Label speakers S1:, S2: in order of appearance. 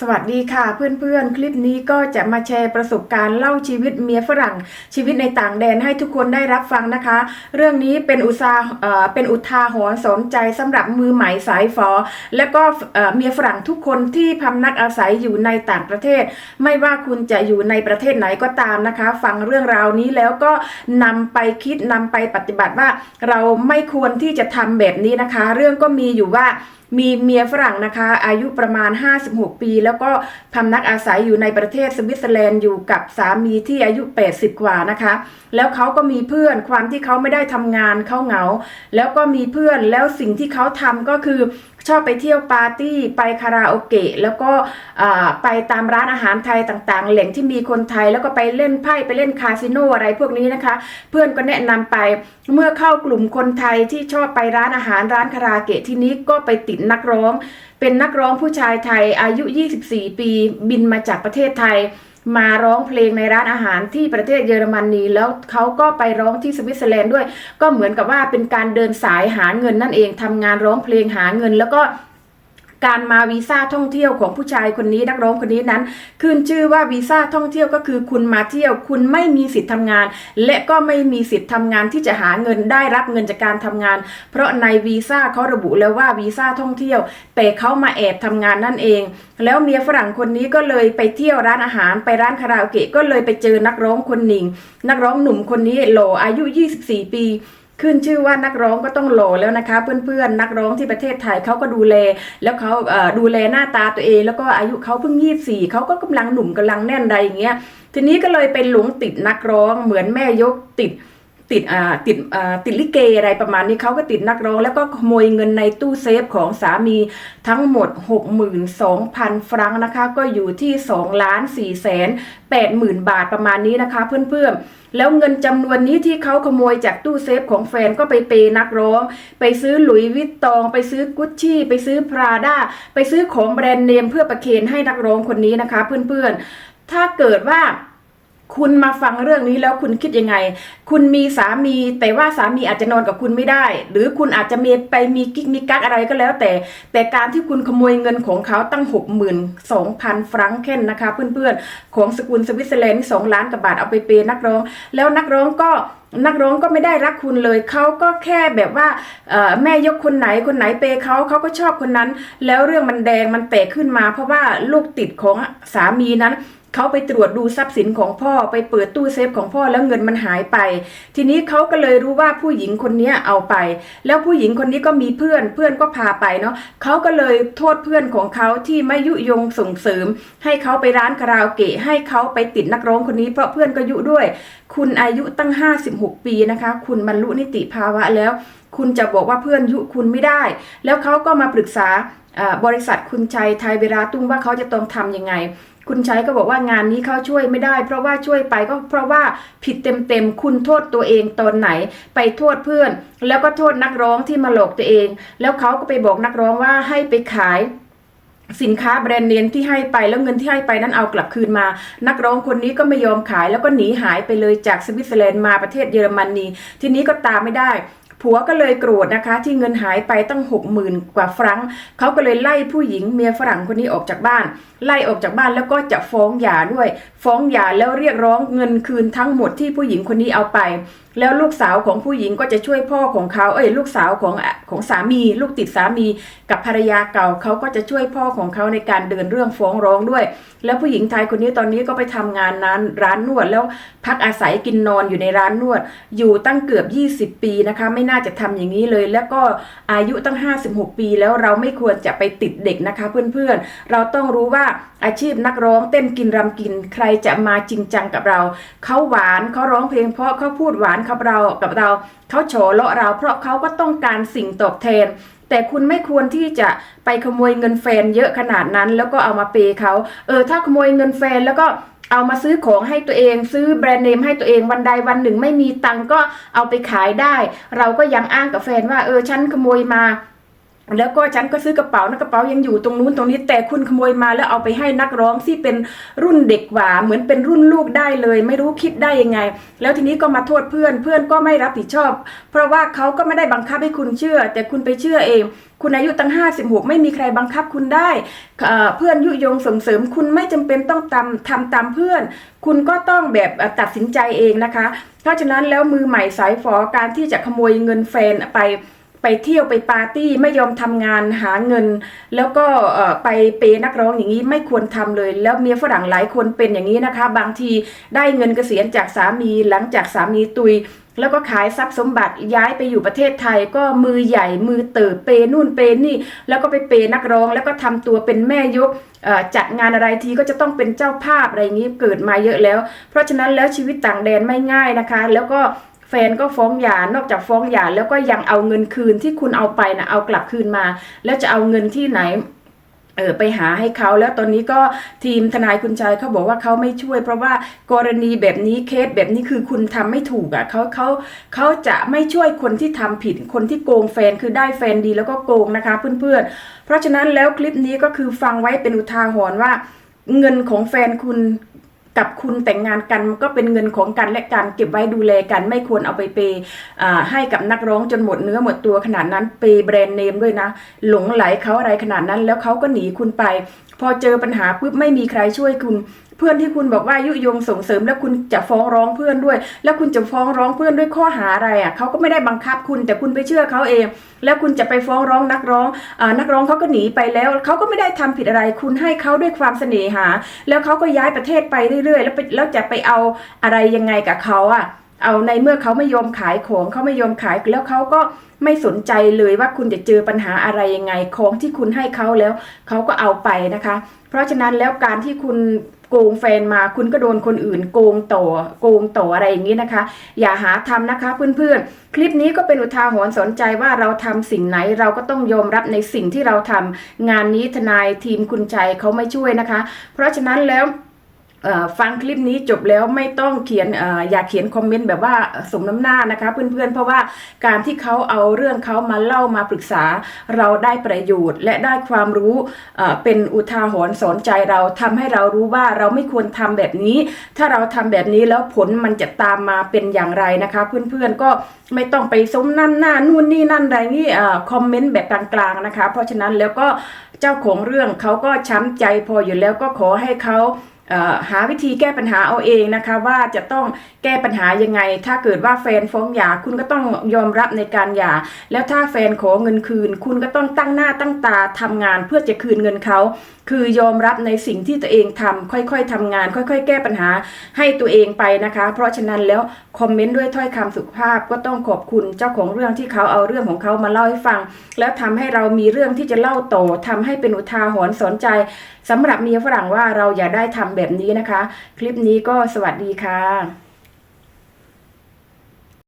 S1: สวัสดีค่ะเพื่อนๆ คลิปนี้ก็จะมาแชร์ประสบการณ์เล่าชีวิตเมียฝรั่ง ชีวิตในต่างแดนให้ทุกคนได้รับฟังนะคะ เรื่องนี้เป็นอุตาเป็นอุทาหรณ์สนใจสำหรับมือใหม่สายฟอ และก็เอ่อเมียฝรั่งทุกคนที่พำนักอาศัยอยู่ในต่างประเทศ ไม่ว่าคุณจะอยู่ในประเทศไหนก็ตามนะคะ ฟังเรื่องราวนี้แล้วก็นำไปคิดนำไปปฏิบัติว่า เราไม่ควรที่จะทำแบบนี้นะคะ เรื่องก็มีอยู่ว่ามีเมียฝรั่งนะคะ อายุประมาณ 56 ปี แล้วก็พำนักอาศัยอยู่ในประเทศสวิตเซอร์แลนด์อยู่กับสามีที่อายุ 80 กว่านะคะ แล้วเขาก็มีเพื่อนความที่เขาไม่ได้ทำงานเขาเหงา แล้วก็มีเพื่อนแล้วสิ่งที่เขาทำก็คือ ชอบไปเที่ยวปาร์ตี้ไปคาราโอเกะแล้วก็ไปตามร้านอาหารไทยต่างๆ แหล่งที่มีคนไทยแล้วก็ไปเล่นไพ่ไปเล่นคาสิโนอะไรพวกนี้นะคะ เพื่อนก็แนะนำไปเมื่อเข้ากลุ่มคนไทยที่ชอบไปร้านอาหารร้านคาราโอเกะที่นี้ก็ไปติดนักร้อง เป็นนักร้องผู้ชายไทยอายุ 24 ปี บินมาจากประเทศไทย มาร้องเพลงในร้านอาหารที่ประเทศเยอรมนีแล้วเขาก็ไปร้องที่สวิตเซอร์แลนด์ด้วย ก็เหมือนกับว่าเป็นการเดินสายหาเงินนั่นเองทำงานร้องเพลงหาเงินแล้วก็ การมาวีซ่าท่องเที่ยวของผู้ชายคนนี้นักร้องคนนี้นั้น ขึ้นชื่อว่าวีซ่าท่องเที่ยวก็คือคุณมาเที่ยว คุณไม่มีสิทธิ์ทำงาน และก็ไม่มีสิทธิ์ทำงานที่จะหาเงินได้รับเงินจากการทำงาน เพราะในวีซ่าเขาระบุแล้วว่าวีซ่าท่องเที่ยว แต่เขามาแอบทำงานนั่นเอง แล้วเมียฝรั่งคนนี้ก็เลยไปเที่ยวร้านอาหารไปร้านคาราโอเกะก็เลยไปเจอนักร้องคนหนึ่งนักร้องหนุ่มคนนี้โหลอายุ 24 ปี ขึ้นชื่อว่านักร้องก็ต้องหลแล้วนะคะ เพื่อนๆ นักร้องที่ประเทศไทยเขาก็ดูแล แล้วเขาดูแลหน้าตาตัวเอง แล้วก็อายุเขาเพิ่งยี่สี่เขาก็กำลังหนุ่มกำลังแน่นใดอย่างเงี้ยทีนี้ก็เลยเป็นหลงติดนักร้องเหมือนแม่ยกติด ติดอ่าติดอ่าติดลิเกอะไรประมาณนี้เขาก็ติดนักร้องแล้วก็ขโมยเงินในตู้เซฟของสามีทั้งหมด 62,000 ฟรังนะคะ ก็อยู่ที่2ล้าน4แสน8หมื่นบาทประมาณนี้นะคะ เพื่อนๆ แล้วเงินจำนวนนี้ที่เขาขโมยจากตู้เซฟของแฟนก็ไปเปย์นักร้อง ไปซื้อหลุยวิตตอง ไปซื้อกุชชี่ ไปซื้อพราด้า ไปซื้อของแบรนด์เนมเพื่อประเคนให้นักร้องคนนี้นะคะ เพื่อนๆ ถ้าเกิดว่า คุณมาฟังเรื่องนี้แล้วคุณคิดยังไง คุณมีสามี แต่ว่าสามีอาจจะนอนกับคุณไม่ได้ หรือคุณอาจจะมีไปมีกิ๊กมีกักอะไรก็แล้ว แต่ แต่การที่คุณขโมยเงินของเขาตั้ง 62,000 ฟรังก์เคนนะคะ เพื่อนๆ ของสกุลสวิตเซอร์แลนด์นี่2ล้านกว่าบาทเอาไปเปย์นักร้อง แล้วนักร้องก็นักร้องก็ไม่ได้รักคุณเลย เขาก็แค่แบบว่าแม่ยกคนไหนคนไหนเปย์เขาเขาก็ชอบคนนั้น แล้วเรื่องมันแดงมันแตกขึ้นมา เพราะว่าลูกติดของสามีนั้น เขาไปตรวจดูทรัพย์สินของพ่อไปเปิดตู้เซฟของพ่อแล้วเงินมันหายไป ทีนี้เขาก็เลยรู้ว่าผู้หญิงคนนี้เอาไป แล้วผู้หญิงคนนี้ก็มีเพื่อนเพื่อนก็พาไปเนาะเขาก็เลยโทษเพื่อนของเขาที่ไม่ยุยงส่งเสริม ให้เขาไปร้านคาราโอเกะให้เขาไปติดนักร้องคนนี้เพราะเพื่อนก็ยุด้วย คุณอายุตั้ง 56 ปีนะคะ คุณบรรลุนิติภาวะแล้ว คุณจะบอกว่าเพื่อนยุคุณไม่ได้ แล้วเขาก็มาปรึกษาอ่าบริษัทคุณชัยไทยเวลาตุ้งว่าเขาจะต้องทำยังไง คุณชัยก็บอกว่างานนี้เขาช่วยไม่ได้ เพราะว่าช่วยไปก็เพราะว่าผิดเต็มๆคุณโทษตัวเองตอนไหน ไปโทษเพื่อน แล้วก็โทษนักร้องที่มาหลอกตัวเอง แล้วเขาก็ไปบอกนักร้องว่าให้ไปขายสินค้าแบรนด์เนมที่ให้ไปแล้วเงินที่ให้ไปนั้นเอากลับคืนมา นักร้องคนนี้ก็ไม่ยอมขายแล้วก็หนีหายไปเลยจากสวิตเซอร์แลนด์มาประเทศเยอรมนีทีนี้ก็ตามไม่ได้ ผัวก็เลยโกรธนะคะ ที่เงินหายไปตั้งหกหมื่นกว่าฟรังเขาก็เลยไล่ผู้หญิงเมียฝรั่งคนนี้ออกจากบ้าน ไล่ออกจากบ้านแล้วก็จะฟ้องหย่าด้วย ฟ้องหย่าแล้วเรียกร้องเงินคืนทั้งหมดที่ผู้หญิงคนนี้เอาไป แล้วลูกสาวของผู้หญิงก็จะช่วยพ่อของเขา เอ้ยลูกสาวของของสามี ลูกติดสามี กับภรรยาเก่าเขาก็จะช่วยพ่อของเขาในการเดินเรื่องฟ้องร้องด้วย แล้วผู้หญิงไทยคนนี้ตอนนี้ก็ไปทำงานนั้นร้านนวด แล้วพักอาศัยกินนอนอยู่ในร้านนวด อยู่ตั้งเกือบ 20 ปีนะคะ ไม่น่าจะทำอย่างนี้เลย แล้วก็อายุตั้ง 56 ปีแล้วเราไม่ควรจะไปติดเด็กนะคะ เพื่อนๆ เราต้องรู้ว่าอาชีพนักร้องเต้นกินรำกิน ใครจะมาจริงจังกับเราเขาหวานเขาร้องเพลงเพราะเขาพูดหวานกับเรากับเราเขาโฉเลาะเราเพราะเขาก็ต้องการสิ่งตอบแทน แต่คุณไม่ควรที่จะไปขโมยเงินแฟนเยอะขนาดนั้น แล้วก็เอามาเปย์เขาเออถ้าขโมยเงินแฟนแล้วก็เอามาซื้อของให้ตัวเอง ซื้อแบรนด์เนมให้ตัวเองวันใดวันหนึ่งไม่มีตังก็เอาไปขายได้ เราก็ยังอ้างกับแฟนว่าเออฉันขโมยมา แล้วก็ฉันก็ซื้อกระเป๋านะกระเป๋ายังอยู่ตรงนู้นตรงนี้แต่คุณขโมยมาแล้วเอาไปให้นักร้องที่เป็นรุ่นเด็กกว่า เหมือนเป็นรุ่นลูกได้เลย ไม่รู้คิดได้ยังไง แล้วทีนี้ก็มาโทษเพื่อนเพื่อนก็ไม่รับผิดชอบ เพราะว่าเขาก็ไม่ได้บังคับให้คุณเชื่อ แต่คุณไปเชื่อเอง คุณอายุตั้ง 56 ไม่มีใครบังคับคุณได้ เพื่อนยุยงส่งเสริม คุณไม่จำเป็นต้องตามทำตามเพื่อน คุณก็ต้องแบบตัดสินใจเองนะคะ เพราะฉะนั้นแล้วมือใหม่สายฝอการที่จะขโมยเงินแฟนไป ไปเที่ยวไปปาร์ตี้ไม่ยอมทำงานหาเงิน แล้วก็ไปเปย์นักร้องอย่างนี้ไม่ควรทำเลย แล้วเมียฝรั่งหลายคนเป็นอย่างนี้นะคะ บางทีได้เงินเกษียณจากสามีหลังจากสามีตุยแล้วก็ขายทรัพย์สมบัติย้ายไปอยู่ประเทศไทยก็มือใหญ่มือเติบเปย์นู่นเปย์นี่ แล้วก็ไปเปย์นักร้องแล้วก็ทำตัวเป็นแม่ยกจัดงานอะไรทีก็จะต้องเป็นเจ้าภาพอะไรอย่างนี้เกิดมาเยอะแล้ว เพราะฉะนั้นแล้วชีวิตต่างแดนไม่ง่ายนะคะ แล้วก็ แฟนก็ฟ้องหย่านอกจากฟ้องหย่าแล้วก็ยังเอาเงินคืนที่คุณเอาไปนะเอากลับคืนมา แล้วจะเอาเงินที่ไหนเออไปหาให้เขาแล้วตอนนี้ก็ทีมทนายคุณชายเขาบอกว่าเขาไม่ช่วย เพราะว่ากรณีแบบนี้เคสแบบนี้คือคุณทำไม่ถูกอะ่ะเขาเขาเขาจะไม่ช่วยคนที่ทำผิด คนที่โกงแฟนคือได้แฟนดีแล้วก็โกงนะคะเพื่อนๆ เพราะฉะนั้นแล้วคลิปนี้ก็คือฟังไว้เป็นอุทาหรณ์ว่าเงินของแฟนคุณ กับคุณแต่งงานกันก็เป็นเงินของกันและกันเก็บไว้ดูแลกัน ไม่ควรเอาไปเปย์ให้กับนักร้องจนหมดเนื้อหมดตัวขนาดนั้นเปย์แบรนด์เนมด้วยนะ หลงไหลเขาอะไรขนาดนั้น แล้วเขาก็หนีคุณไป พอเจอปัญหาปุ๊บไม่มีใครช่วยคุณ เพื่อนที่คุณบอกว่ายุยงส่งเสริม แล้วคุณจะฟ้องร้องเพื่อนด้วย แล้วคุณจะฟ้องร้องเพื่อนด้วยข้อหาอะไรอะเขาก็ไม่ได้บังคับคุณแต่คุณไปเชื่อเขาเอง แล้วคุณจะไปฟ้องร้องนักร้องอนักร้องเขาก็หนีไปแล้วเขาก็ไม่ได้ทำผิดอะไร คุณให้เขาด้วยความเสน่หา แล้วเขาก็ย้ายประเทศไปเรื่อยๆ แล้วแล้วจะไปเอาอะไรยังไงกับเขาอะเอาในเมื่อเขาไม่ยอมขายของเขาไม่ยอมขายแล้วเขาก็ไม่สนใจเลยว่าคุณจะเจอปัญหาอะไรยังไงของที่คุณให้เขาแล้วเขาก็เอาไปนะคะ เพราะฉะนั้นแล้วการที่คุณ กงแฟนมา คุณก็โดนคนอื่นโกงต่อโกงต่ออะไรอย่างนี้นะคะ อย่าหาทำนะคะเพื่อนๆ คลิปนี้ก็เป็นอุทาหรณ์สนใจว่าเราทำสิ่งไหนเราก็ต้องยอมรับในสิ่งที่เราทำงานนี้ทนายทีมคุณใจเขาไม่ช่วยนะคะ เพราะฉะนั้นแล้ว ฟังคลิปนี้จบแล้วไม่ต้องเขียนออย่าเขียนคอมเมนต์แบบว่าสมน้ำหน้านะคะ เพื่อนๆเพราะว่าการที่เขาเอาเรื่องเขามาเล่ามาปรึกษาเราได้ประโยชน์ และได้ความรู้เป็นอุทาหรณ์สอนใจเราทำให้เรารู้ว่าเราไม่ควรทำแบบนี้ ถ้าเราทำแบบนี้แล้วผลมันจะตามมาเป็นอย่างไรนะคะ เพื่อนๆก็ไม่ต้องไปสมน้ำหน้านู่นนี่นั่นอะไรนี่คอมเมนต์แบบกลางๆนะคะ เพราะฉะนั้นแล้วก็เจ้าของเรื่องเขาก็ช้ำใจพออยู่แล้วก็ขอให้เขา หาวิธีแก้ปัญหาเอาเองนะคะว่าจะต้องแก้ปัญหายังไง ถ้าเกิดว่าแฟนฟ้องหย่าคุณก็ต้องยอมรับในการหย่าแล้วถ้าแฟนขอเงินคืน คุณก็ต้องตั้งหน้าตั้งตาทำงานเพื่อจะคืนเงินเขาคือยอมรับในสิ่งที่ตัวเองทำค่อยๆทำงาน ค่อย ๆ แก้ปัญหาให้ตัวเองไปนะคะ เพราะฉะนั้นแล้วคอมเมนต์ด้วยถ้อยคำสุภาพก็ต้องขอบคุณเจ้าของเรื่องที่เขาเอาเรื่องของเขามาเล่าให้ฟัง แล้วทำให้เรามีเรื่องที่จะเล่าต่อทำให้เป็นอุทาหรณ์สอนใจสำหรับเมียฝรั่งว่าเราอย่าได้ทำแบบนี้นะคะ คลิปนี้ก็สวัสดีค่ะ